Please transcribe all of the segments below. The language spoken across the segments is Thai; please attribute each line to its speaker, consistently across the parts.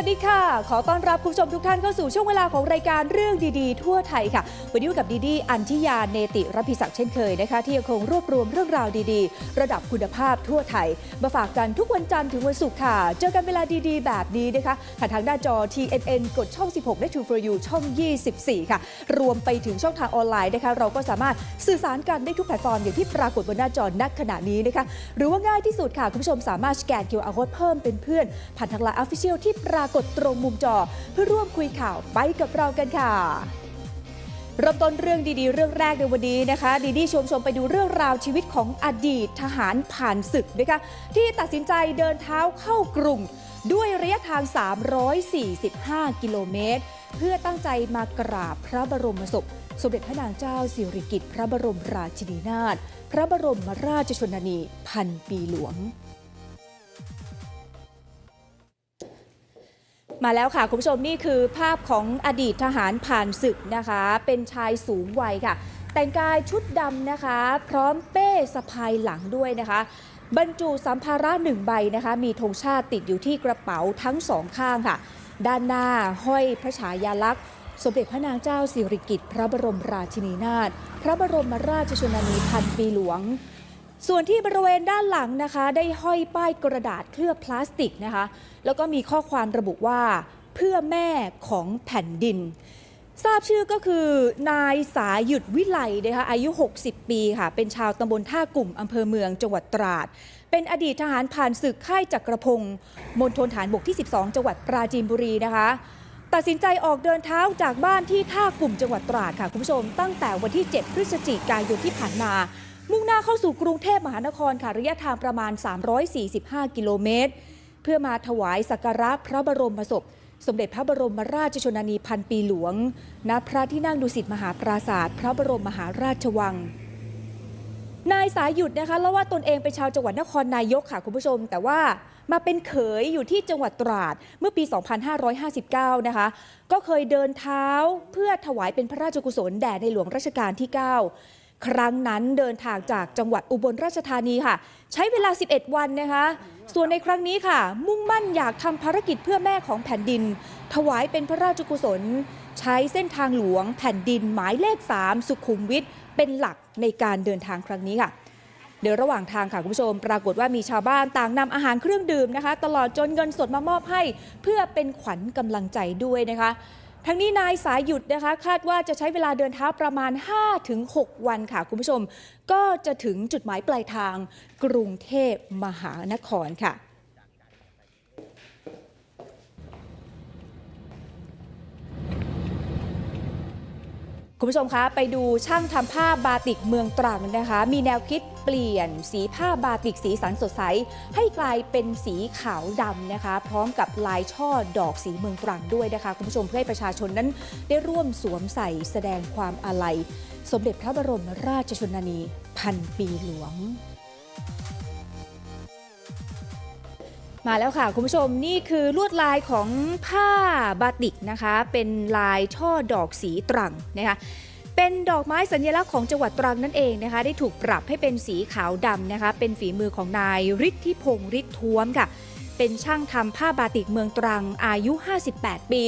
Speaker 1: สดีค่ะ ขอต้อนรับคุณผู้ชมทุกท่านเข้าสู่ช่วงเวลาของรายการเรื่องดีๆ ทั่วไทยค่ะ วันนี้อยู่กับดีดีอัญชิยาเนติรพิศักดิ์เช่นเคยนะคะ ที่ยังคงรวบรวมเรื่องราวดีๆ ระดับคุณภาพทั่วไทย มาฝากกันทุกวันจันทร์ถึงวันศุกร์ค่ะ เจอกันเวลาดีๆ แบบนี้นะคะผ่านทางหน้าจอ TNN กดช่อง 16 และ True for You ช่อง 24 ค่ะ รวมไปถึงช่องทางออนไลน์นะคะ เราก็สามารถสื่อสารกันได้ทุกแพลตฟอร์มอย่างที่ปรากฏบนหน้าจอณขณะนี้นะคะ หรือว่าง่ายที่สุดค่ะคุณผู้ชมสามารถสแกน QR code เพิ่มเป็นเพื่อนผ่านทางไลน์ Official ที่ปรากฏตรงมุมจอ เพื่อร่วมคุยข่าวไปกับเรากันค่ะเริ่มต้นเรื่องดีๆ เรื่องแรกในวันนี้นะคะ ดีดีชมชมไปดูเรื่องราวชีวิตของอดีตทหารผ่านศึกนะคะที่ตัดสินใจเดินเท้าเข้ากรุงด้วยระยะทาง 345 กิโลเมตร เพื่อตั้งใจมากราบพระบรมศพ สมเด็จพระนางเจ้าสิริกิติ์พระบรมราชินีนาถพระบรมราชชนนีพันปีหลวง มาแล้วค่ะ คุณผู้ชมนี่คือภาพของอดีตทหารผ่านศึกนะคะ เป็นชายสูงวัยค่ะ แต่งกายชุดดำนะคะ พร้อมเป้สะพายหลังด้วยนะคะ บรรจุสัมภาระหนึ่งใบนะคะ มีธงชาติติดอยู่ที่กระเป๋าทั้งสองข้างค่ะ ด้านหน้าห้อยพระฉายาลักษณ์ สมเด็จพระนางเจ้าสิริกิติ์พระบรมราชินีนาถพระบรมราชชนนีพันปีหลวง ส่วนที่บริเวณด้านหลังนะคะ ได้ห้อยป้ายกระดาษเคลือบพลาสติกนะคะ แล้วก็มีข้อความระบุว่าเพื่อแม่ของแผ่นดิน ทราบชื่อก็คือนายสายหยุดวิไลนะคะอายุ 60 ปีค่ะ เป็นชาวตำบลท่ากลุ่มอำเภอเมืองจังหวัดตราด เป็นอดีตทหารผ่านศึกค่ายจักรพงศ์มณฑลฐานบกที่ 12 จังหวัดปราจีนบุรีนะคะตัดสินใจออกเดินเท้าจากบ้านที่ท่ากลุ่มจังหวัดตราดค่ะ คุณผู้ชมตั้งแต่วันที่ 7 พฤศจิกายนที่ผ่านมา มุ่งหน้าเข้าสู่กรุงเทพมหานครค่ะระยะทางประมาณ 345 กิโลเมตร เพื่อมาถวายสักการะพระบรมศพ สมเด็จพระบรมราชชนนีพันปีหลวง ณ พระที่นั่งดุสิตมหาปราศาสตร์พระบรมมหาราชวังนายสายหยุดนะคะเล่าว่าตนเองเป็นชาวจังหวัดนครนายกค่ะคุณผู้ชม แต่ว่ามาเป็นเขยอยู่ที่จังหวัดตราดเมื่อปี 2559 นะคะ ก็เคยเดินเท้าเพื่อถวายเป็นพระราชกุศลแด่ในหลวงรัชกาลที่ 9 ครั้งนั้นเดินทางจากจังหวัดอุบลราชธานีค่ะ ใช้เวลา 11 วันนะคะ ส่วนในครั้งนี้ค่ะ มุ่งมั่นอยากทำภารกิจเพื่อแม่ของแผ่นดิน ถวายเป็นพระราชกุศล ใช้เส้นทางหลวงแผ่นดินหมายเลข 3 สุขุมวิทเป็นหลักในการเดินทางครั้งนี้ค่ะเดี๋ยวระหว่างทางค่ะคุณผู้ชม ปรากฏว่ามีชาวบ้านต่างนำอาหารเครื่องดื่มนะคะ ตลอดจนเงินสดมามอบให้ เพื่อเป็นขวัญกำลังใจด้วยนะคะ ทั้งนี้นายสายหยุดนะคะ คาดว่าจะใช้เวลาเดินเท้าประมาณ 5-6 วันค่ะ คุณผู้ชม ก็จะถึงจุดหมายปลายทาง กรุงเทพมหานครค่ะคุณผู้ชมคะ ไปดูช่างทำผ้าบาติกเมืองตรังนะคะ มีแนวคิด เปลี่ยนสีผ้าบาติกสีสันสดใส ให้กลายเป็นสีขาวดำนะคะ พร้อมกับลายช่อดอกสีเมืองตรังด้วยนะคะ คุณผู้ชมเพื่อให้ประชาชนนั้นได้ร่วมสวมใส่แสดงความอาลัย สมเด็จพระบรมราชชนนีพันปีหลวงมาแล้วค่ะ คุณผู้ชมนี่คือลวดลายของผ้าบาติกนะคะ เป็นลายช่อดอกสีตรังนะคะ เป็นดอกไม้สัญลักษณ์ของจังหวัดตรังนั่นเองนะคะ ได้ถูกปรับให้เป็นสีขาวดำนะคะ เป็นฝีมือของนายฤทธิพงศ์ฤทธิท้วมค่ะ เป็นช่างทำผ้าบาติกเมืองตรังอายุ 58 ปี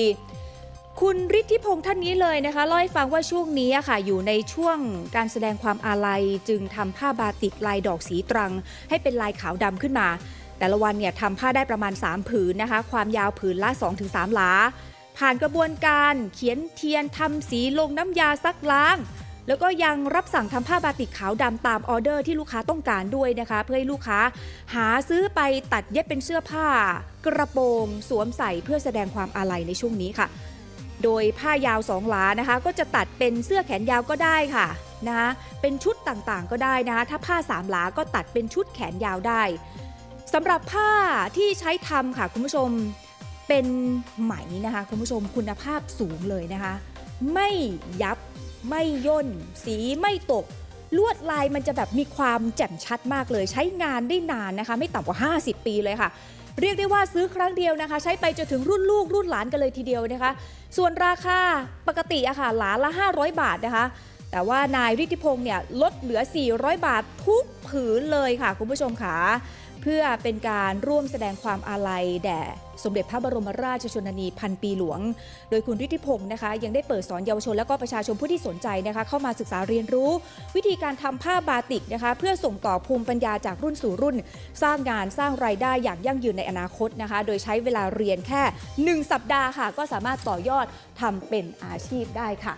Speaker 1: คุณฤทธิพงศ์ท่านนี้เลยนะคะเล่าให้ฟังว่าช่วงนี้ค่ะ อยู่ในช่วงการแสดงความอาลัยจึงทำผ้าบาติกลายดอกสีตรัง ให้เป็นลายขาวดำขึ้นมา แต่ละวันเนี่ยทำผ้าได้ประมาณ 3 ผืนนะคะ ความยาวผืนละ 2-3 หลา ผ่านกระบวนการเขียนเทียนทำสีลงน้ำยาซักล้าง แล้วก็ยังรับสั่งทำผ้าบาติกขาวดำตามออเดอร์ที่ลูกค้าต้องการด้วยนะคะ เพื่อให้ลูกค้าหาซื้อไปตัดเย็บเป็นเสื้อผ้า กระโปรงสวมใส่เพื่อแสดงความอาลัยในช่วงนี้ค่ะ โดยผ้ายาวสองหลานะคะ ก็จะตัดเป็นเสื้อแขนยาวก็ได้ค่ะนะคะเป็นชุดต่างๆก็ได้นะคะถ้าผ้าสามหลาก็ตัดเป็นชุดแขนยาวได้สำหรับผ้าที่ใช้ทำค่ะคุณผู้ชม เป็นไหมนะคะคุณผู้ชมคุณภาพสูงเลยนะคะ ไม่ยับไม่ย่น สีไม่ตก ลวดลายมันจะแบบมีความแจ่มชัดมากเลย ใช้งานได้นานนะคะ ไม่ต่ำกว่า 50 ปีเลยค่ะ เรียกได้ว่าซื้อครั้งเดียวนะคะ ใช้ไปจนถึงรุ่นลูกรุ่นหลานกันเลยทีเดียวนะคะ ส่วนราคาปกติอะค่ะหลานละ 500 บาทนะคะ แต่ว่านายฤทธิพงศ์เนี่ยลดเหลือ 400 บาททุกผืนเลยค่ะ คุณผู้ชมค่ะ พื่อเป็นการร่วมแสดงความอาลัยแด่สมเด็จพระบรมราชชนนีพันปีหลวง โดยคุณฤทธิพงศ์นะคะ ยังได้เปิดสอนเยาวชนและก็ประชาชนผู้ที่สนใจนะคะ เข้ามาศึกษาเรียนรู้ วิธีการทำผ้าบาติกนะคะ เพื่อส่งต่อภูมิปัญญาจากรุ่นสู่รุ่น สร้างงานสร้างรายได้อย่างยั่งยืนในอนาคตนะคะ โดยใช้เวลาเรียนแค่ 1 สัปดาห์ค่ะ ก็สามารถต่อยอดทำเป็นอาชีพได้ค่ะ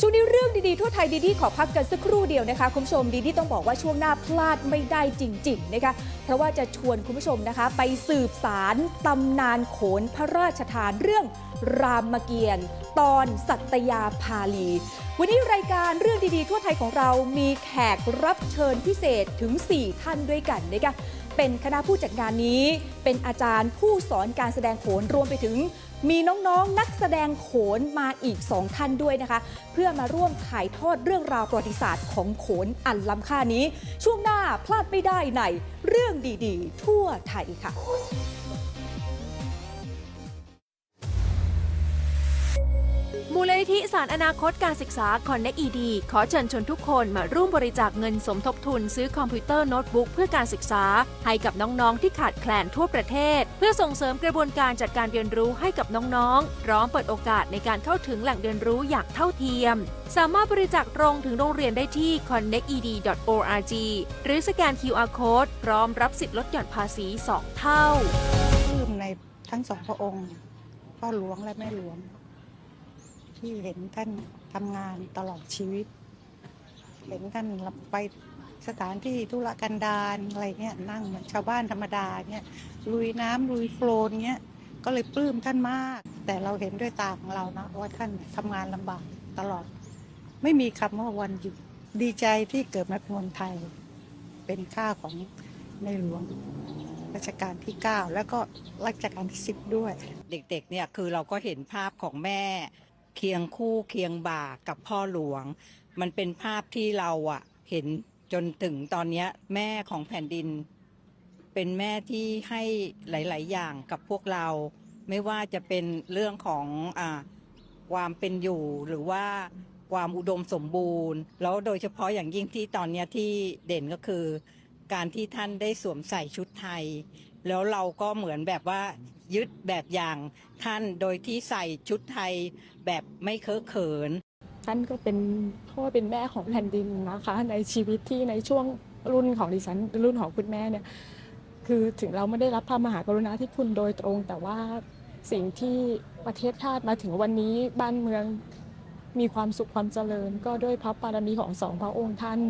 Speaker 1: ช่วงนี้เรื่องดีๆ ทั่วไทยดีๆขอพักกันสักครู่เดียวนะคะ คุณผู้ชมดีๆต้องบอกว่าช่วงหน้าพลาดไม่ได้จริง ๆ นะคะ เพราะว่าจะชวนคุณผู้ชมนะคะ ไปสืบสารตำนานโขนพระราชทานเรื่องรามเกียรติ์ตอนสัตยาภาลี วันนี้รายการเรื่องดีๆ ทั่วไทยของเรามีแขกรับเชิญพิเศษถึง 4 ท่านด้วยกันนะคะเป็นคณะผู้จัดงานนี้ เป็นอาจารย์ผู้สอนการแสดงโขนรวมไปถึง มีน้องๆ นักแสดงโขนมาอีก 2 ท่านด้วยนะคะ เพื่อมาร่วมถ่ายทอดเรื่องราวประวัติศาสตร์ของโขนอันล้ำค่านี้ ช่วงหน้าพลาดไม่ได้ในเรื่องดีๆ ทั่วไทยค่ะ
Speaker 2: มูลนิธิสารอนาคตการศึกษา Connect ED ขอเชิญชวนทุกคนมาร่วมบริจาคเงินสมทบทุนซื้อคอมพิวเตอร์โน้ตบุ๊กเพื่อการศึกษา ให้กับน้องๆ ที่ขาดแคลนทั่วประเทศ เพื่อส่งเสริมกระบวนการจัดการเรียนรู้ให้กับน้องๆ พร้อมเปิดโอกาสในการเข้าถึงแหล่งเรียนรู้อย่างเท่าเทียม สามารถบริจาคตรงถึงโรงเรียนได้ที่ connected.org หรือสแกน QR Code พร้อมรับสิทธิ์ลดหย่อนภาษี 2 เท่า
Speaker 3: ปลื้มในทั้งสองพระองค์พ่อหลวงและแม่หลวง ที่เห็นท่านทำงานตลอดชีวิต เห็นท่านไปสถานที่ธุรกันดารอะไรเงี้ยนั่งเหมือนชาวบ้านธรรมดาเนี่ยลุยน้ำลุยโคลนเงี้ยก็เลยปลื้มท่านมาก แต่เราเห็นด้วยตาของเรานะว่าท่านทำงานลำบากตลอด ไม่มีคำว่าวันหยุดดีใจที่เกิดมาเป็นคนไทย เป็นข้าของในหลวงรัชกาลที่ 9 แล้วก็รัชกาลที่ 10 ด้วย
Speaker 4: เด็กๆเนี่ยคือเราก็เห็นภาพของแม่ เคียงคู่เคียงบ่ากับพ่อหลวง มันเป็นภาพที่เราอะเห็นจนถึงตอนนี้แม่ของแผ่นดิน เป็นแม่ที่ให้หลาย ๆ อย่างกับพวกเรา ไม่ว่าจะเป็นเรื่องของอความเป็นอยู่หรือว่าความอุดมสมบูรณ์ แล้วโดยเฉพาะอย่างยิ่งที่ตอนนี้ที่เด่นก็คือ การที่ท่านได้สวมใส่ชุดไทย แล้วเราก็เหมือนแบบว่า ยึดแบบอย่างท่านโดยที่ใส่ชุดไทยแบบไม่เคอะเขิน
Speaker 5: ท่านก็เป็นพ่อเป็นแม่ของแผ่นดินนะคะ ในชีวิตที่ในช่วงรุ่นของดิฉันรุ่นของคุณแม่เนี่ยคือถึงเราไม่ได้รับพระมหากรุณาธิคุณโดยตรง แต่ว่าสิ่งที่ประเทศชาติมาถึงวันนี้บ้านเมืองมีความสุขความเจริญ ก็ด้วยพระบารมีของสองพระองค์ท่าน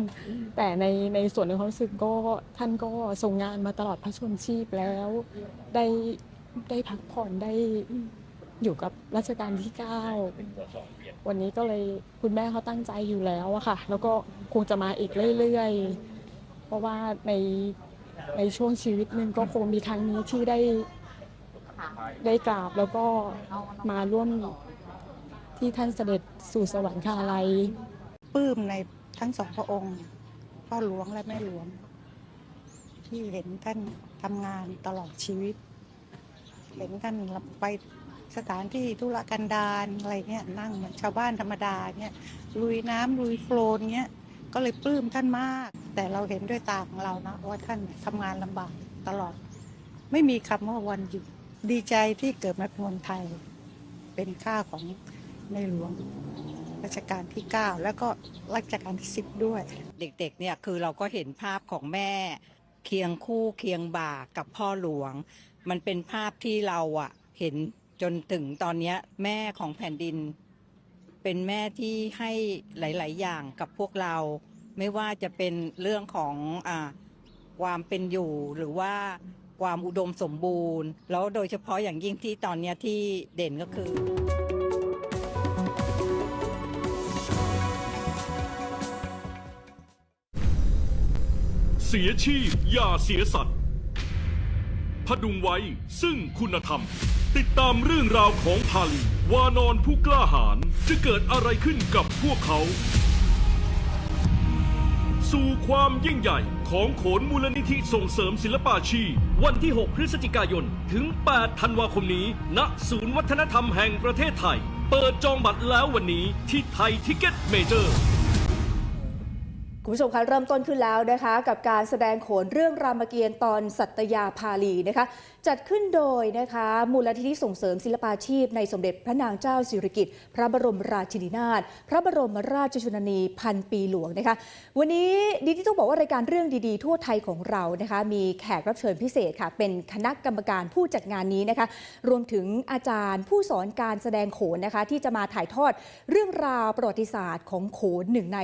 Speaker 5: แต่ในในส่วนหนึ่งของรู้สึกก็ท่านก็ทรงงานมาตลอดพระชนชีพแล้ว ได้ ได้พักผ่อนได้อยู่กับรัชกาลที่เก้าวันนี้ก็เลยคุณแม่เขาตั้งใจอยู่แล้วอะค่ะ แล้วก็คงจะมาอีกเรื่อยๆ เพราะว่าในในช่วงชีวิตหนึ่งก็คงมีครั้งนี้ที่ได้ได้กราบแล้วก็มาร่วมที่ท่านเสด็จสู่สวรรคาลัย
Speaker 3: ปลื้มในทั้งสองพระองค์พ่อหลวงและแม่หลวง ที่เห็นท่านทำงานตลอดชีวิต เห็นท่านไปสถานที่ธุรกันดารอะไรเงี้ยนั่งเหมือนชาวบ้านธรรมดาเนี่ยลุยน้ำลุยโคลนเงี้ยก็เลยปลื้มท่านมาก แต่เราเห็นด้วยตาของเรานะว่าท่านทำงานลำบากตลอด ไม่มีคำว่าวันหยุดดีใจที่เกิดมาเป็นคนไทย เป็นข้าของในหลวงรัชกาลที่ 9 แล้วก็รัชกาลที่ 10 ด้วย
Speaker 4: เด็กๆเนี่ยคือเราก็เห็นภาพของแม่เคียงคู่เคียงบ่ากับพ่อหลวง มันเป็นภาพที่เราอะเห็นจนถึงตอนนี้แม่ของแผ่นดิน เป็นแม่ที่ให้หลาย ๆ อย่างกับพวกเรา ไม่ว่าจะเป็นเรื่องของอความเป็นอยู่หรือว่าความอุดมสมบูรณ์ แล้วโดยเฉพาะอย่างยิ่งที่ตอนนี้ที่เด่นก็คือ
Speaker 6: เสียชีพอย่าเสียสัตว์ พดุงไว้ซึ่งคุณธรรม ติดตามเรื่องราวของพาลีวานอนผู้กล้าหาญจะเกิดอะไรขึ้นกับพวกเขา สู่ความยิ่งใหญ่ของโขนมูลนิธิส่งเสริมศิลปาชีพวันที่ 6 พฤศจิกายน ถึง 8 ธันวาคมนี้ ณ ศูนย์วัฒนธรรมแห่งประเทศไทย เปิดจองบัตรแล้ววันนี้ที่ไทยทิกเก็ตเมเจอร์
Speaker 1: คุณผู้ชมคะเริ่มต้นขึ้นแล้วนะคะ กับการแสดงโขนเรื่องรามเกียรติ์ตอนสัตยาภาลีนะคะ จัดขึ้นโดยนะคะมูลนิธิส่งเสริมศิลปาชีพ ในสมเด็จพระนางเจ้าสิริกิติ์พระบรมราชินีนาถพระบรมราชชนนีพันปีหลวงนะคะ วันนี้ดีที่ต้องบอกว่ารายการเรื่องดีๆ ทั่วไทยของเรานะคะ มีแขกรับเชิญพิเศษค่ะ เป็นคณะกรรมการผู้จัดงานนี้นะคะ รวมถึงอาจารย์ผู้สอนการแสดงโขนนะคะ ที่จะมาถ่ายทอดเรื่องราวประวัติศาสตร์ของโขนหนึ่งใน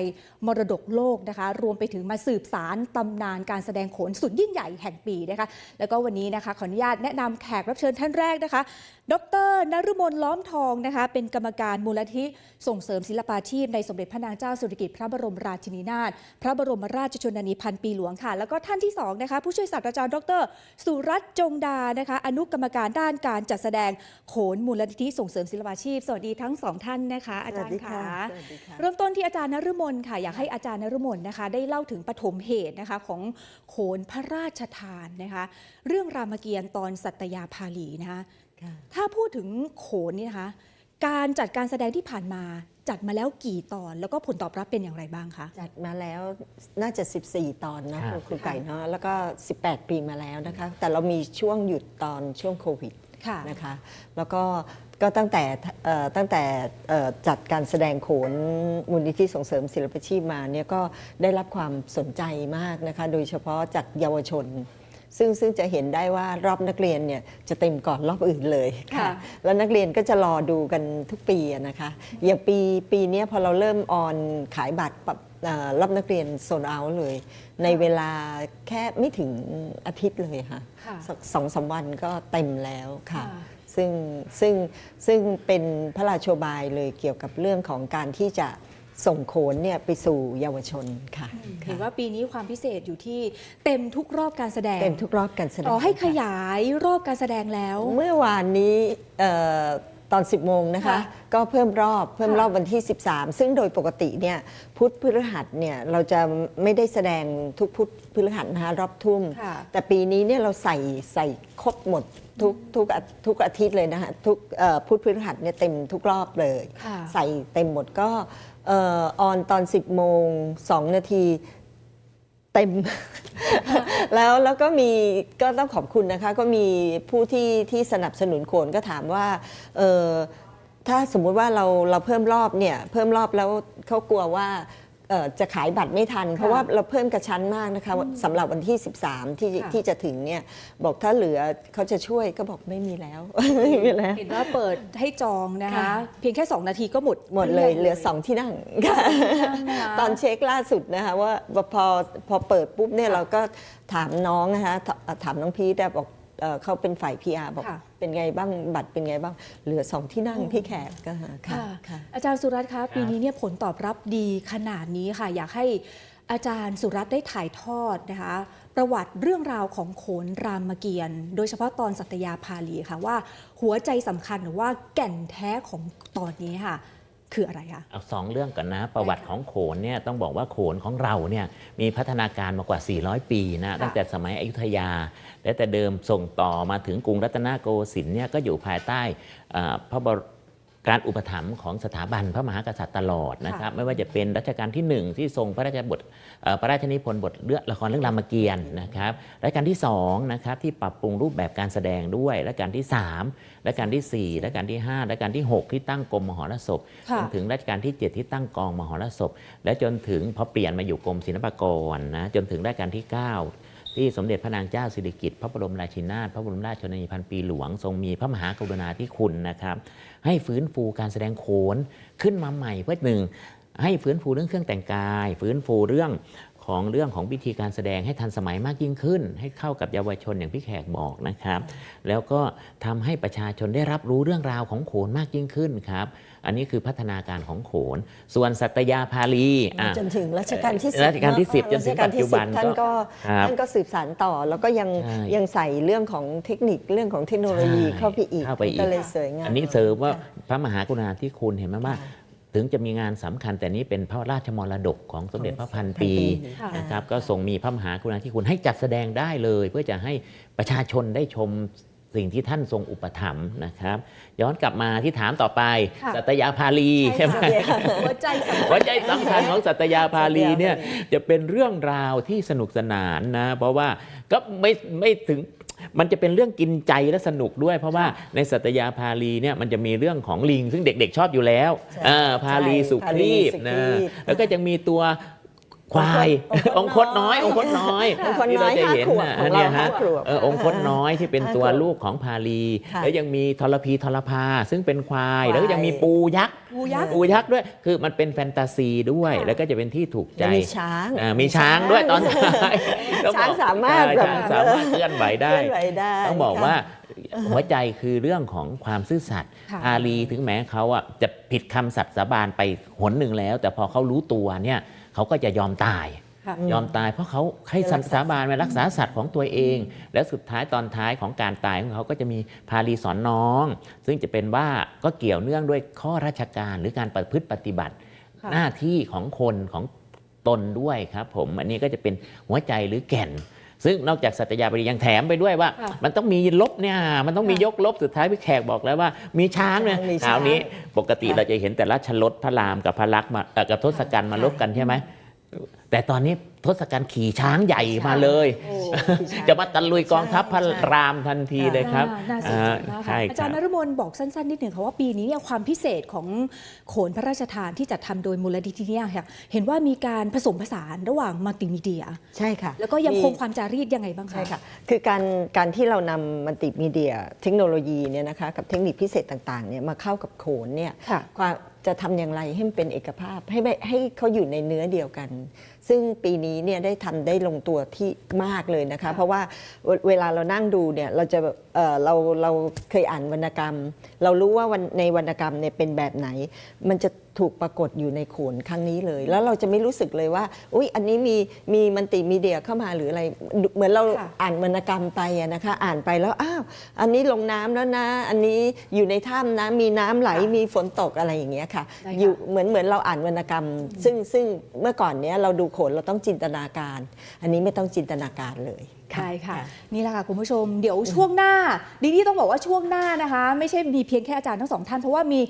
Speaker 1: มรดกโลกนะคะรวมไปถึงมาสืบสารตำนานการแสดงโขนสุดยิ่งใหญ่แห่งปีนะคะ แล้วก็วันนี้นะคะขออนุญาตแนะนำแขกรับเชิญท่านแรกนะคะดรนฤมลล้อมทองนะคะ เป็นกรรมการมูลนิธิส่งเสริมศิลปาชีพในสมเด็จพระนางเจ้าสิริกิติ์พระบรมราชินีนาถพระบรมราชชนนีพันปีหลวงค่ะ แล้วก็ท่านที่สองนะคะผู้ช่วยศาสตราจารย์ดร สุรัตน์จงดานะคะอนุกรรมการด้านการจัดแสดงโขนมูลนิธิส่งเสริมศิลปาชีพ สวัสดีทั้งสองท่านนะคะ อาจารย์ค่ะ
Speaker 3: สวัสดีค่ะ
Speaker 1: เริ่มต้นที่อาจารย์นฤมลค่ะ อยากให้อาจารย์นฤมลนะคะ ได้เล่าถึงปฐมเหตุนะคะของโขนพระราชทานนะคะ เรื่องรามเกียรติ์ตอนสัตยาภาลีนะคะ
Speaker 7: ค่ะ
Speaker 1: ถ้าพูดถึงโขนนี่นะคะ การจัดการแสดงที่ผ่านมา จัดมาแล้วกี่ตอน แล้วก็ผลตอบรับเป็นอย่างไรบ้างคะ
Speaker 7: จัดมาแล้วน่าจะ 14 ตอนเนอะ
Speaker 8: ครับ
Speaker 7: ครูไก่เนาะแล้วก็ 18 ปีมาแล้วนะคะ แต่เรามีช่วงหยุดตอนช่วงโควิด
Speaker 1: ค่ะ
Speaker 7: นะคะ แล้วก็ก็ตั้งแต่เอ่อตั้งแต่เอ่อจัดการแสดงโขนมูลนิธิส่งเสริมศิลปาชีพมาเนี่ยก็ได้รับความสนใจมากนะคะ โดยเฉพาะจากเยาวชน ซึ่งซึ่งจะเห็นได้ว่ารอบนักเรียนเนี่ยจะเต็มก่อนรอบอื่นเลย
Speaker 1: ค่ะ
Speaker 7: แล้วนักเรียนก็จะรอดูกันทุกปีอะนะคะ อย่างปีปีเนี้ยพอเราเริ่มออนขายบัตรปรับเอ่อรอบนักเรียนโซนเอาเลย ในเวลาแค่ไม่ถึงอาทิตย์เลยค่ะ
Speaker 1: ค่ะ
Speaker 7: สักสองสามวันก็เต็มแล้วค่ะ
Speaker 1: ค่ะ
Speaker 7: ซึ่งซึ่งซึ่งเป็นพระราโชบายเลยเกี่ยวกับเรื่องของการที่จะ ส่งโขนเนี่ยไปสู่เยาวชนค่ะ
Speaker 1: เห็นว่าปีนี้ความพิเศษอยู่ที่เต็มทุกรอบการแสดง
Speaker 7: เต็มทุกรอบการแสดง
Speaker 1: ต่อให้ข
Speaker 7: ค่ะ
Speaker 1: ยายรอบการแสดงแล้ว
Speaker 7: เมื่อวานนี้เอ่อตอน 10 โมงนะคะ
Speaker 1: ค่ะ
Speaker 7: ก็เพิ่มรอบเพิ่ม
Speaker 1: ค่ะ
Speaker 7: รอบวันที่ 13 ซึ่งโดยปกติเนี่ยพุธพฤหัสเนี่ยเราจะไม่ได้แสดงทุกพุธพฤหัสนะคะรอบทุ่ม
Speaker 1: ค่ะ
Speaker 7: แต่ปีนี้เนี่ยเราใส่ใส่ครบหมดทุกทุกอาทุกอาทิตย์เลยนะคะทุกเอ่อพุธพฤหัสเนี่ยเต็มทุกรอบเลย
Speaker 1: ค่ะ
Speaker 7: ใส่เต็มหมดก็เออนตอน 10 โมง 2 นาทีเต็ม แล้วแล้วก็มีก็ต้องขอบคุณนะคะ ก็มีผู้ที่ที่สนับสนุนโขนก็ถามว่าถ้าสมมุติว่าเราเราเพิ่มรอบเนี่ย เพิ่มรอบแล้วเขากลัวว่า จะขายบัตรไม่ทัน เพราะว่าเราเพิ่มกระชั้นมากนะคะสำหรับวันที่ 13 ที่
Speaker 1: ค่ะ
Speaker 7: ที่จะถึงเนี่ยบอกถ้าเหลือเขาจะช่วยก็บอกไม่มีแล้วไม่มีแล้ว
Speaker 1: เห็นว่าเปิดให้จองนะคะ
Speaker 7: ค่ะ
Speaker 1: เพียงแค่ 2 นาทีก็หมด
Speaker 7: หมดเลย
Speaker 1: ก
Speaker 7: เหลือสองที่นั่งค่ะ
Speaker 1: นะคะ
Speaker 7: ตอนเช็คล่าสุดนะคะว่าพอพอเปิดปุ๊บเนี่ยเราก็ถามน้องนะคะถถามน้องพีทอะบอก เอ่อเขาเป็นฝ่าย PR บอก
Speaker 1: ค่ะ
Speaker 7: เป็นไงบ้างบัตรเป็นไงบ้าง เหลือสองที่นั่งพี่แขกก็ค่ะ
Speaker 1: ค่ะ
Speaker 7: ค่ะ
Speaker 1: อาจารย์สุรัตน์คะปีนี้เนี่ยผลตอบรับดีขนาดนี้ค่ะ อยากให้อาจารย์สุรัตน์ได้ถ่ายทอดนะคะ ประวัติเรื่องราวของโขนรามเกียรติ์โดยเฉพาะตอนสัตยาภาลีค่ะว่า หัวใจสำคัญหรือว่าแก่นแท้ของตอนนี้ค่ะ คืออะไรคะ
Speaker 8: เอาสองเรื่องก่อนนะ ประวัติของโขนเนี่ยต้องบอกว่าโขนของเราเนี่ยมีพัฒนาการมากว่า 400 ปีนะ
Speaker 1: ค่ะ
Speaker 8: ตั้งแต่สมัยอยุธยา และแต่เดิมส่งต่อมาถึงกรุงรัตนโกสินทร์เนี่ยก็อยู่ภายใต้อ่าพระบร การอุปถัมภ์ของสถาบันพระมหากษัตริย์ตลอดนะครับ ไม่ว่าจะเป็นรัชกาลที่หนึ่งที่ทรงพระราชบทเอ่อพระราชนิพนธ์บทเรื่องละครเรื่องรามเกียรติ์นะครับรัชกาลที่สองนะครับที่ปรับปรุงรูปแบบการแสดงด้วยรัชกาลที่สามรัชกาลที่สี่รัชกาลที่ห้ารัชกาลที่หกที่ตั้งกรมมหรสพ
Speaker 1: ค่ะ
Speaker 8: จนถึงรัชกาลที่ 7 ที่ตั้งกองมหรสพและจนถึงพอเปลี่ยนมาอยู่กรมศิลปากรนะจนถึงรัชกาลที่ 9 ที่สมเด็จพระนางเจ้าสิริกิติ์พระบรมราชินาถพระบรมราชชนนีพันปีหลวง ทรงมีพระมหากรุณาธิคุณนะครับ ให้ฟื้นฟูการแสดงโขนขึ้นมาใหม่เพื่อหนึ่งให้ฟื้นฟูเรื่องเครื่องแต่งกาย ฟื้นฟูเรื่องของเรื่องของวิธีการแสดงให้ทันสมัยมากยิ่งขึ้น ให้เข้ากับเยาวชนอย่างพี่แขกบอกนะครับ แล้วก็ทำให้ประชาชนได้รับรู้เรื่องราวของโขนมากยิ่งขึ้นครับ อันนี้คือพัฒนาการของโขน ส่วนสัตยาภาลีอะ
Speaker 7: จนถึงรัชกาลที่สิบ
Speaker 8: รัชกาลที่สิบ
Speaker 7: เอะ
Speaker 8: จนถึง
Speaker 7: รัชกาลที่
Speaker 8: ปัจจุบัน
Speaker 7: สิท่านก็
Speaker 8: ครับ
Speaker 7: ท่านก็สืบสานต่อแล้วก็ยัง
Speaker 8: ใช่
Speaker 7: ยังใส่เรื่องของเทคนิคเรื่องของเทคโนโลยี
Speaker 8: ใช่
Speaker 7: เข้าไปอีก
Speaker 8: เข้าไปอีก
Speaker 7: ก็เลยสวยงาม
Speaker 8: อันนี้เสริมว่า
Speaker 7: ค่ะ
Speaker 8: พระมหากรุณาธิคุณเห็นไหมว่าถึงจะมีงานสำคัญแต่นี้เป็นพระราชมรดกของสมเด็จพระพันปี
Speaker 1: ค่ะ
Speaker 8: นะครับก็ทรงมีพระมหากรุณาธิคุณให้จัดแสดงได้เลย เพื่อจะให้ประชาชนได้ชม สิ่งที่ท่านทรงอุปถัมภ์นะครับ ย้อนกลับมาที่ถามต่อไป
Speaker 1: ค่ะ
Speaker 8: สัตยาภาลีใช่ไหม
Speaker 1: หัวใจสำคัญ
Speaker 8: หัวใจสำคัญของสัตยาภาลีเนี่ยจะเป็นเรื่องราวที่สนุกสนานนะ เพราะว่าก็ไม่ไม่ถึงมันจะเป็นเรื่องกินใจและสนุกด้วย เพราะว่าในสัตยาภาลีเนี่ยมันจะมีเรื่องของลิง ซึ่งเด็กๆชอบอยู่แล้ว
Speaker 7: ใช่
Speaker 8: อ่าภาลีสุครีบ
Speaker 7: ภาลีสุครี
Speaker 8: นะ
Speaker 7: บ
Speaker 8: แล้วก็จะมีตัว ควาย
Speaker 7: อ
Speaker 8: องง
Speaker 7: ค์
Speaker 8: ค
Speaker 7: ค
Speaker 8: ต
Speaker 7: ตน้
Speaker 8: น้
Speaker 7: อ
Speaker 8: อยยองค์คตน้อย
Speaker 7: องค์คต
Speaker 8: ที่
Speaker 7: น้
Speaker 8: เรา
Speaker 7: อย
Speaker 8: จะเห็น
Speaker 7: ห้าขวบ
Speaker 8: นะ
Speaker 7: ของเรา
Speaker 8: เนี่ยฮะ
Speaker 7: ห้าขวบ
Speaker 8: เออองค์คตน้อยที่เป็นตัว
Speaker 7: ห้าขวบ
Speaker 8: ลูกของภาลี
Speaker 7: ค่ะ
Speaker 8: แล้วยังมีทรพีทรพาซึ่งเป็นควาย
Speaker 7: ควาย
Speaker 8: แล้วก็ยังมีปูยักษ์
Speaker 1: ปูยักษ์
Speaker 8: ปูยักษ์ด้วย คือมันเป็นแฟนตาซีด้วย
Speaker 1: ค่ะ
Speaker 8: แล้วก็จะเป็นที่ถูกใจ
Speaker 7: แล้วมีช้าง
Speaker 8: อ่ามีช้างด้วยตอนท้ายต้องบ
Speaker 7: ช้าง
Speaker 8: อก
Speaker 7: สามารถ
Speaker 8: ใช่
Speaker 7: แบบ
Speaker 8: ช้างสามารถเคลื่อนไหวได้
Speaker 7: เคลื่อนไหวได้
Speaker 8: ต้องบอก
Speaker 7: ค่ะ
Speaker 8: ว่าหัวใจคือเรื่องของความซื่อสัตย์
Speaker 1: ค่ะ
Speaker 8: อาลีถึงแม้เขาอะจะผิดคำสัตย์สาบานไปหนหนึ่งแล้ว แต่พอเขารู้ตัวเนี่ย เขาก็จะยอมตาย
Speaker 1: ค่ะ
Speaker 8: ยอมตายเพราะเขาให้สัตย์สาบานมารักษาสัตว์ของตัวเอง และสุดท้ายตอนท้ายของการตายของเขาก็จะมีพาลีสอนน้อง ซึ่งจะเป็นว่าก็เกี่ยวเนื่องด้วยข้อราชการหรือการประพฤติปฏิบัติ
Speaker 1: ค่ะ
Speaker 8: หน้าที่ของคนของตนด้วยครับผมอันนี้ก็จะเป็นหัวใจหรือแก่น ซึ่งนอกจากสัตยาบดียังแถมไปด้วยว่า
Speaker 1: ค่ะ
Speaker 8: มันต้องมีลบเนี่ยมันต้องมี
Speaker 1: ค่ะ
Speaker 8: ยกลบสุดท้ายพี่แขกบอกแล้วว่า มีช้างเนี่ย
Speaker 7: มี
Speaker 8: ค
Speaker 7: ช้าง
Speaker 8: ราวนี้ปกติ
Speaker 7: ค่ะ
Speaker 8: เราจะเห็นแต่ราชรถพระรามกับพระลักษมณ์มาเอ่อกับทศกัณฐ์มาลบกันใช่ไหมแต่ตอนนี้ ทศกัณฐ์ขี่ช้างใหญ่มาเลย
Speaker 7: โอ้พี่ช้าง
Speaker 8: จะมาตะลุยกองทัพพระ
Speaker 7: ใช่
Speaker 8: รามทันทีเลยครับ
Speaker 1: น่าสนใจมาก
Speaker 8: ใช่
Speaker 1: ค่ะอาจารย์
Speaker 8: คนรับ
Speaker 1: รมนบอกสั้นๆนิดหนึ่งค่ะว่าปีนี้เนี่ยความพิเศษของโขนพระราชทานที่จัดทำโดยมูลนิธิเนี่ยค่ะเห็นว่ามีการผสมผสานระหว่างมัลติมีเดีย
Speaker 7: ใช่ค่ะ
Speaker 1: แล้วก็ยัง
Speaker 7: มี
Speaker 1: คงความจารีตยังไงบ้างคะ
Speaker 7: ใช่ค่ะ คือการการที่เรานำมัลติมีเดียเทคโนโลยีเนี่ยนะคะกับเทคนิคพิเศษต่างๆเนี่ยมาเข้ากับโขนเนี่ย
Speaker 1: ค่ะ
Speaker 7: ความจะทำอย่างไรให้มันเป็นเอกภาพให้ไม่ให้เขาอยู่ในเนื้อเดียวกัน ซึ่งปีนี้เนี่ยได้ทำได้ลงตัวที่มากเลยนะคะ เพราะว่าเวเวลาเรานั่งดูเนี่ยเราจะแบบเอ่อเราเราเคยอ่านวรรณกรรม เรารู้ว่าวันในวรรณกรรมเนี่ยเป็นแบบไหน มันจะ ถูกปรากฏอยู่ในโขนครั้งนี้เลย แล้วเราจะไม่รู้สึกเลยว่า อุ้ยอันนี้มีมีมัลติมีเดียเข้ามาหรืออะไร เหมือนเรา
Speaker 1: ค่ะ
Speaker 7: อ่านวรรณกรรมไปอะนะคะ อ่านไปแล้วอ้าวอันนี้ลงน้ำแล้วนะ อันนี้อยู่ในถ้ำนะมีน้ำไหล
Speaker 1: ค่ะ
Speaker 7: มีฝนตกอะไรอย่างเงี้ยค่ะ
Speaker 1: ได้ค่ะ
Speaker 7: อยู่เหมือนเหมือนเราอ่านวรรณกรรม ซึ่งซึ่งเมื่อก่อนเนี้ยเราดูโขนเราต้องจินตนาการ อันนี้ไม่ต้องจินตนาการเลย
Speaker 1: ใช่ค่ะ นี่แหละค่ะคุณผู้ชมเดี๋ยวช่วงหน้าดีนี่ต้องบอกว่าช่วงหน้านะคะ ไม่ใช่มีเพียงแค่อาจารย์ทั้งสองท่าน เพราะว่ามี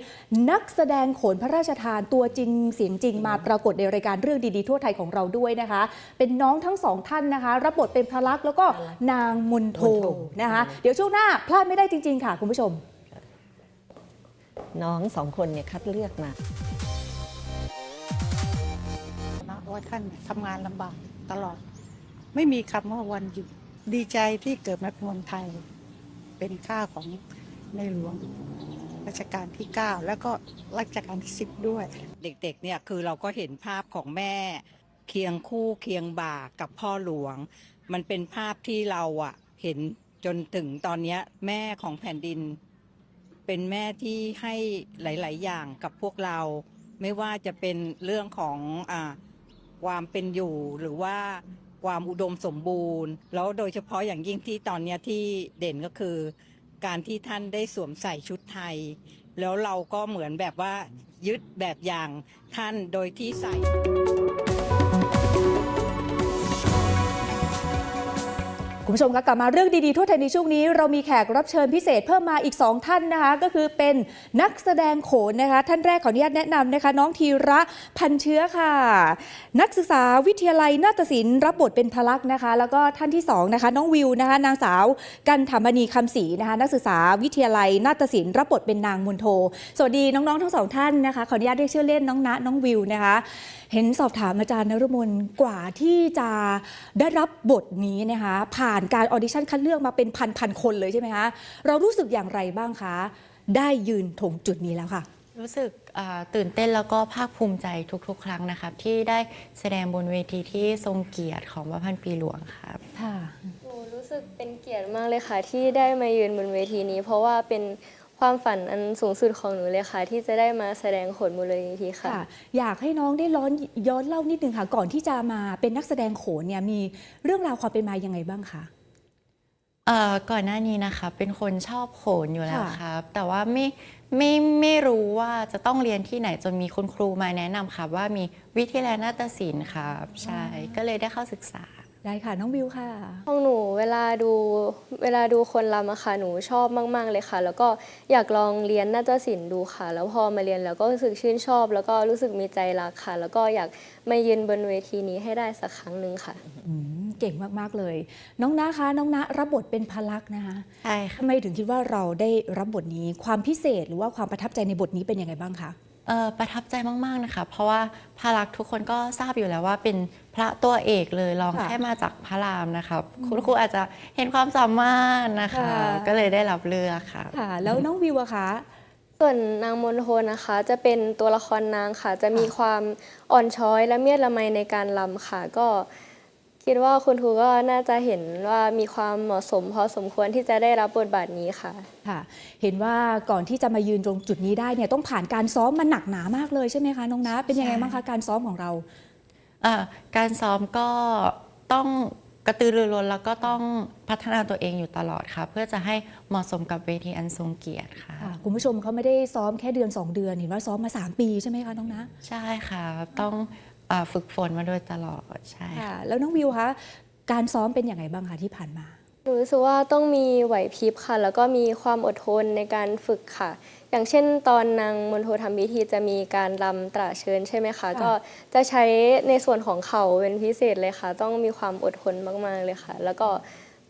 Speaker 1: นักแสดงโขนพระราชทานตัวจริงเสียงจริงมาปรากฏในรายการเรื่องดีๆทั่วไทยของเราด้วยนะคะ เป็นน้องทั้งสองท่านนะคะ รับบทเป็นพระลักษณ์แล้วก็นางมนโท
Speaker 7: มนโท
Speaker 1: นะคะ เดี๋ยวช่วงหน้าพลาดไม่ได้จริง ๆ ค่ะ คุณผู้ชม
Speaker 7: น้องสองคนเนี่ยคัดเลือกมา
Speaker 3: นะว่าท่านทำงานลำบากตลอด ไม่มีคำว่าวันหยุดดีใจที่เกิดมาเป็นคนไทย เป็นข้าของในหลวงรัชกาลที่ 9 แล้วก็รัชกาลที่ 10 ด้วย
Speaker 4: เด็กๆเนี่ยคือเราก็เห็นภาพของแม่ เคียงคู่เคียงบ่ากับพ่อหลวง มันเป็นภาพที่เราอะเห็นจนถึงตอนนี้แม่ของแผ่นดิน เป็นแม่ที่ให้หลาย ๆ อย่างกับพวกเรา ไม่ว่าจะเป็นเรื่องของอความเป็นอยู่หรือว่า ความอุดมสมบูรณ์ แล้วโดยเฉพาะอย่างยิ่งที่ตอนนี้ที่เด่นก็คือ การที่ท่านได้สวมใส่ชุดไทย แล้วเราก็เหมือนแบบว่ายึดแบบอย่างท่านโดยที่ใส่
Speaker 1: คุณผู้ชมคะกลับมาเรื่องดีๆทั่วไทยในช่วงนี้ เรามีแขกรับเชิญพิเศษเพิ่มมาอีก 2 ท่านนะคะ ก็คือเป็นนักแสดงโขนนะคะ ท่านแรกขออนุญาตแนะนำนะคะ น้องธีระพันเชื้อค่ะ นักศึกษาวิทยาลัยนาฏศิลป์รับบทเป็นพลักษณ์นะคะ แล้วก็ท่านที่สองนะคะน้องวิวนะคะ นางสาวกันธรรมณีคำศรีนะคะ นักศึกษาวิทยาลัยนาฏศิลป์รับบทเป็นนางมุนโทสวัสดีน้องๆทั้งสองท่านนะคะขออนุญาตเรียกชื่อเล่นน้องณน้องวิวนะคะเห็นสอบถามอาจารย์นรุมนกว่าที่จะได้รับบทนี้นะคะ ผ่านการออดิชั่นคัดเลือกมาเป็นพันๆคนเลยใช่ไหมคะ เรารู้สึกอย่างไรบ้างคะ ได้ยืนถงจุดนี้แล้วค่ะ
Speaker 9: รู้สึกอ่าตื่นเต้นแล้วก็ภาคภูมิใจทุกๆ ครั้งนะครับ ที่ได้แสดงบนเวทีที่ทรงเกียรติของพระพันปีหลวงครับ
Speaker 1: ค่ะ
Speaker 10: หนูรู้สึกเป็นเกียรติมากเลยค่ะ ที่ได้มายืนบนเวทีนี้ เพราะว่าเป็น ความฝันอันสูงสุดของหนูเลยค่ะ ที่จะได้มาแสดงขนมูลนิธิค่ะ
Speaker 1: ค่ะ อยากให้น้องได้ร้อนย้อนเล่านิดนึงค่ะ ก่อนที่จะมาเป็นนักแสดงโขนเนี่ยมีเรื่องราวความเป็นมายังไงบ้างคะ
Speaker 9: เอ่อก่อนหน้านี้นะคะเป็นคนชอบโขนอยู่แล้ว
Speaker 1: ค่ะ
Speaker 9: ครับ แต่ว่าไม่ไม่ไม่รู้ว่าจะต้องเรียนที่ไหนจนมีคุณครูมาแนะนำครับว่ามีวิทยาลัยนาฏศิลป์ครับใช่ก็เลยได้เข้าศึกษา
Speaker 1: ได้ค่ะ น้องวิวค่ะ
Speaker 10: ของหนูเวลาดูเวลาดูคนรำอะค่ะหนูชอบมาก ๆ เลยค่ะ แล้วก็อยากลองเรียนนาฏศิลป์ดูค่ะ แล้วพอมาเรียนแล้วก็รู้สึกชื่นชอบ แล้วก็รู้สึกมีใจรักค่ะ แล้วก็อยากมายืนบนเวทีนี้ให้ได้สักครั้งหนึ่งค่ะ
Speaker 1: อืมเก่งมาก ๆ เลย น้องนะคะน้องนะรับบทเป็นพลักษณ์นะคะ
Speaker 9: ใช่ค่ะ
Speaker 1: ทำไมถึงคิดว่าเราได้รับบทนี้ความพิเศษหรือว่าความประทับใจในบทนี้เป็นยังไงบ้างคะ
Speaker 9: เอ่อประทับใจมาก ๆ นะคะ เพราะว่าพระลักษณ์ทุกคนก็ทราบอยู่แล้วว่าเป็น พระตัวเอกเลยลอง
Speaker 1: ค่ะ
Speaker 9: แค่มาจากพระรามนะคะคุณครูอาจจะเห็นความสามารถนะคะ
Speaker 1: ค่ะ
Speaker 9: ก็เลยได้รับเลือกค่ะ
Speaker 1: ค่ะ แล้วน้องวิวอะคะ
Speaker 10: ส่วนนางมนโทนะคะ จะเป็นตัวละครนางค่ะ จะมีความอ่อนช้อยและเมียดละไมในการรำค่ะ ก็คิดว่าคุณครูก็น่าจะเห็นว่ามีความเหมาะสม พอสมควรที่จะได้รับบทบาทนี้ค่ะ
Speaker 1: ค่ะ เห็นว่าก่อนที่จะมายืนตรงจุดนี้ได้เนี่ยต้องผ่านการซ้อมมาหนักหนามากเลยใช่ไหมคะน้องนะ เป็นยังไงบ้างคะการซ้อมของเรา
Speaker 9: เอ่อ การซ้อมก็ต้องกระตือรือร้นแล้วก็ต้องพัฒนาตัวเองอยู่ตลอดค่ะ เพื่อจะให้เหมาะสมกับเวทีอันทรงเกียรติค่ะ
Speaker 1: ค่ะคุณผู้ชมเขาไม่ได้ซ้อมแค่เดือน 2 เดือนเห็นว่าซ้อมมา 3 ปีใช่ไหมคะน้องนะ
Speaker 9: ใช่ค่ะ ต้องเออฝึกฝนมาโดยตลอดใช่ค่ะ
Speaker 1: ค่ะ แล้วน้องวิวคะการซ้อมเป็นยังไงบ้างคะที่ผ่านมา
Speaker 10: หนูรู้สึกว่าต้องมีไหวพริบค่ะ แล้วก็มีความอดทนในการฝึกค่ะ อย่างเช่นตอนนางมณฑลทำพิธีจะมีการรำตราเชิญใช่ไหมคะ
Speaker 1: ค่ะ
Speaker 10: ก็จะใช้ในส่วนของเขาเป็นพิเศษเลยค่ะ ต้องมีความอดทนมากๆเลยค่ะ แล้วก็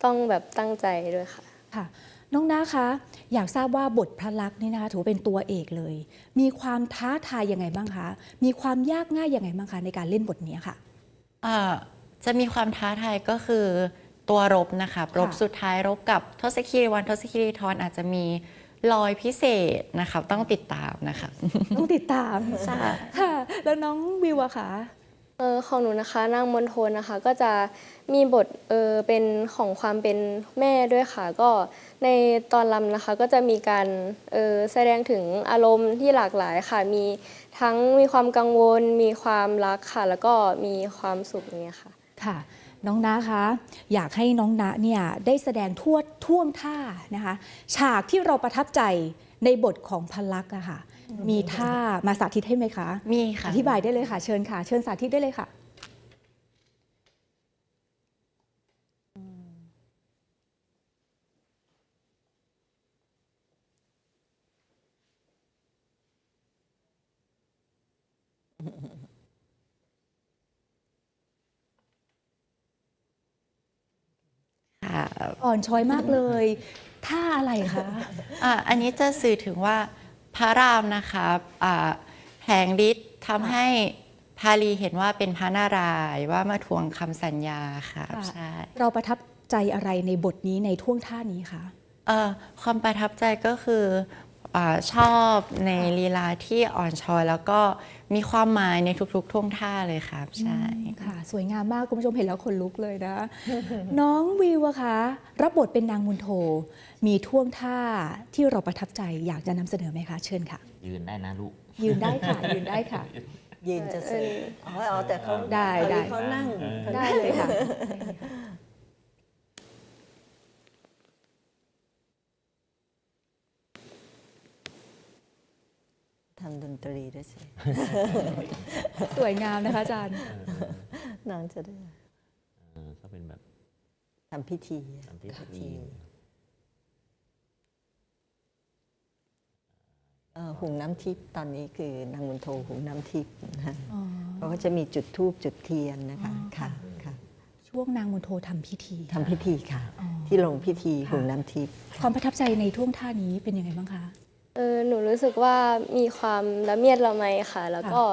Speaker 10: ต้องแบบตั้งใจด้วยค่ะ
Speaker 1: ค่ะน้องนะคะ อยากทราบว่าบทพระลักษณ์นี่นะคะถือว่าเป็นตัวเอกเลย มีความท้าทายยังไงบ้างคะ มีความยากง่ายยังไงบ้างคะในการเล่นบทนี้ค่ะ
Speaker 9: เอ่อจะมีความท้าทายก็คือตัวรบนะคะรบสุดท้ายรบกับทศคีรีวันทศคีรีทรอาจจะมี รอยพิเศษนะคะต้องติดตามนะคะ
Speaker 1: ต้องติดตาม
Speaker 9: ใช่
Speaker 1: ค่ะแล้วน้องวิวอะคะ
Speaker 10: เออของหนูนะคะนางมณฑลนะคะก็จะมีบทเออเป็นของความเป็นแม่ด้วยค่ะ ก็ในตอนรำนะคะก็จะมีการเออแสดงถึงอารมณ์ที่หลากหลายค่ะ มีทั้งมีความกังวล มีความรักค่ะ แล้วก็มีความสุขอย่างเงี้ยค่ะ
Speaker 1: ค่ะ น้องนะคะ อยากให้น้องนะเนี่ยได้แสดงทั่วท่วงท่านะคะ ฉากที่เราประทับใจในบทของพลักษณ์อะค่ะ มีท่ามาสาธิตให้ไหมคะ
Speaker 9: มีค่ะ
Speaker 1: อธิบายได้เลยค่ะ เชิญค่ะ เชิญสาธิตได้เลยค่ะ
Speaker 9: ค่ะ
Speaker 1: อ่อนช้อยมากเลยท่าอะไรคะ
Speaker 9: อะอันนี้จะสื่อถึงว่าพระรามนะคะอ่าแผลงฤทธิ์ทำให้พาลีเห็นว่าเป็นพระนารายณ์ว่ามาทวงคำสัญญาค่ะ
Speaker 1: ค่ะ
Speaker 9: ใช่
Speaker 1: เราประทับใจอะไรในบทนี้ในท่วงท่านี้คะ
Speaker 9: เอ่อความประทับใจก็คืออา ชอบในลีลาที่อ่อนช้อยแล้วก็มีความหมายในทุกๆท่วงท่าเลยครับใช่
Speaker 1: ค่ะ สวยงามมากคุณผู้ชมเห็นแล้วขนลุกเลยนะ น้องวิวอะคะรับบทเป็นนางมุนโท มีท่วงท่าที่เราประทับใจอยากจะนำเสนอไหมคะเชิญค่ะ
Speaker 8: ยืนได้นะลูก
Speaker 1: ยืนได้ค่ะ ยืนได้ค่ะ
Speaker 7: ยืนจะเสยอ๋ออ๋อแต่เขา
Speaker 1: ได้ได้
Speaker 7: เขานั่ง
Speaker 1: ได้เลยค่ะ
Speaker 7: ทำดนตรีด้วยสิ
Speaker 1: สวยงามนะคะอาจารย์
Speaker 7: นางจะได้
Speaker 8: เออเขาเป็นแบบ
Speaker 7: ทำพิธี
Speaker 8: ทำพิธี
Speaker 7: เอ่อหุงน้ำทิพย์ตอนนี้คือนางมุนโทหุงน้ำทิพย์นะคะ
Speaker 1: อ๋อ
Speaker 7: เขาก็จะมีจุดธูปจุดเทียนนะคะ
Speaker 1: อ๋อ ค่ะ
Speaker 7: ค่ะค่ะ
Speaker 1: ช่วงนางมุนโททำพิธี
Speaker 7: ทำพิธีค่ะ
Speaker 1: อ๋อ
Speaker 7: ที่ลงพิธี
Speaker 1: ค่ะ
Speaker 7: หุงน้ำทิพย์
Speaker 1: ความประทับใจในท่วงท่านี้เป็นยังไงบ้างคะ
Speaker 10: เออหนูรู้สึกว่ามีความละเมียดละไมค่ะ แล้วก็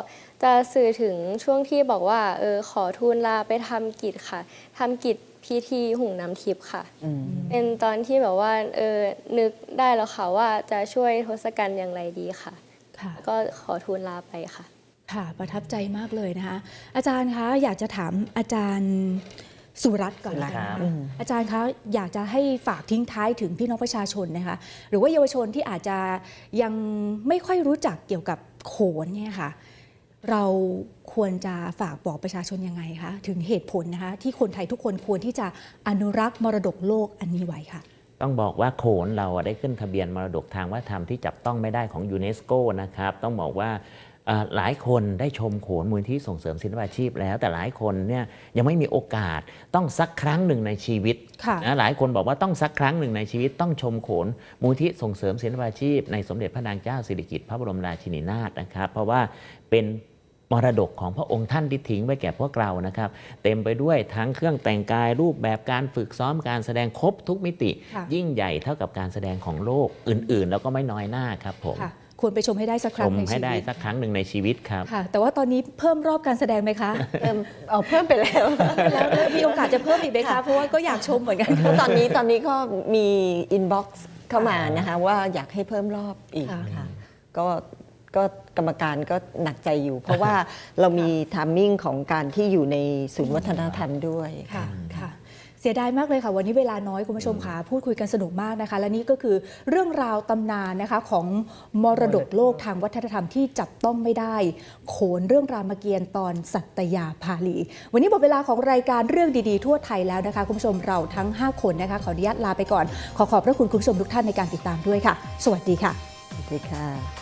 Speaker 10: จะสื่อถึงช่วงที่บอกว่าเออขอทูลลาไปทำกิจค่ะทำกิจพิธีหุงน้ำทิพย์ค่ะ
Speaker 7: อืม
Speaker 10: เป็นตอนที่แบบว่าเออนึกได้แล้วค่ะว่าจะช่วยทศกัณฐ์อย่างไรดีค่ะ
Speaker 1: ค่ะ
Speaker 10: ก็ขอทูลลาไปค่ะ
Speaker 1: ค่ะ ประทับใจมากเลยนะคะ อาจารย์คะ อยากจะถามอาจารย์ สุรัตน์ก่อนนะคะ
Speaker 8: ครับ
Speaker 1: อาจารย์คะอยากจะให้ฝากทิ้งท้ายถึงพี่น้องประชาชนนะคะ หรือว่าเยาวชนที่อาจจะยังไม่ค่อยรู้จักเกี่ยวกับโขนเนี่ยค่ะ เราควรจะฝากบอกประชาชนยังไงคะถึงเหตุผลนะคะ ที่คนไทยทุกคนควรที่จะอนุรักษ์มรดกโลกอันนี้ไว้ค่ะ
Speaker 8: ต้องบอกว่าโขนเราอะได้ขึ้นทะเบียนมรดกทางวัฒนธรรมที่จับต้องไม่ได้ของยูเนสโกนะครับ ต้องบอกว่าเอ่อ หลายคนได้ชมโขนมูลที่ส่งเสริมศิลปาชีพแล้ว แต่หลายคนเนี่ยยังไม่มีโอกาสต้องสักครั้งหนึ่งในชีวิต
Speaker 1: ค่ะ
Speaker 8: นะหลายคนบอกว่าต้องสักครั้งหนึ่งในชีวิตต้องชมโขนมูลที่ส่งเสริมศิลปาชีพ ในสมเด็จพระนางเจ้าสิริกิติ์พระบรมราชินีนาถนะครับ เพราะว่าเป็นมรดกของพระองค์ท่านที่ทิ้งไว้แก่พวกเรานะครับ เต็มไปด้วยทั้งเครื่องแต่งกายรูปแบบการฝึกซ้อมการแสดงครบทุกมิติ
Speaker 1: ค่ะ
Speaker 8: ยิ่งใหญ่เท่ากับการแสดงของโลกอื่นๆ แล้วก็ไม่น้อยหน้าครับผม
Speaker 1: ค่ะควรไปชมให้ได้สักค
Speaker 8: ช
Speaker 1: รั้ง
Speaker 8: ม
Speaker 1: ใน
Speaker 8: ให้
Speaker 1: ชี
Speaker 8: ได้
Speaker 1: วิต
Speaker 8: สักครั้งหนึ่งในชีวิตครับ
Speaker 1: ค่ะ แต่ว่าตอนนี้เพิ่มรอบการแสดงไหมคะ
Speaker 7: เพิ่มเอาเพิ่มไปแล้ว
Speaker 1: แล้วมีโอกาสจะเพิ่มอีกไหมคะ เพราะว่าก็อยากชมเหมือนกัน
Speaker 7: ก็ตอนนี้ตอนนี้ก็มีอินบ็อกซ์เข้ามานะคะว่าอยากให้เพิ่มรอบอีก
Speaker 1: ค่ะ
Speaker 7: ค่ะก็ก็กรรมการก็หนักใจอยู่ เพราะว่าเรามีทามมิ่งของการที่อยู่ในศูนย์วัฒนธรรมด้วย
Speaker 1: ค่ะค่ะ เสียดายมากเลยค่ะ วันนี้เวลาน้อยคุณผู้ชมค่ะ พูดคุยกันสนุกมากนะคะ และนี่ก็คือเรื่องราวตำนานนะคะของมรดกโลกทางวัฒนธรรมที่จับต้องไม่ได้ โขนเรื่องรามเกียรติ์ตอนสัตยาภาลี วันนี้หมดเวลาของรายการเรื่องดีๆ ทั่วไทยแล้วนะคะคุณผู้ชมเราทั้ง 5 คนนะคะขออนุญาตลาไปก่อน ขอขอบพระคุณคุณผู้ชมทุกท่านในการติดตามด้วยค่ะ สวัสดีค่ะ
Speaker 7: สวัสดีค่ะ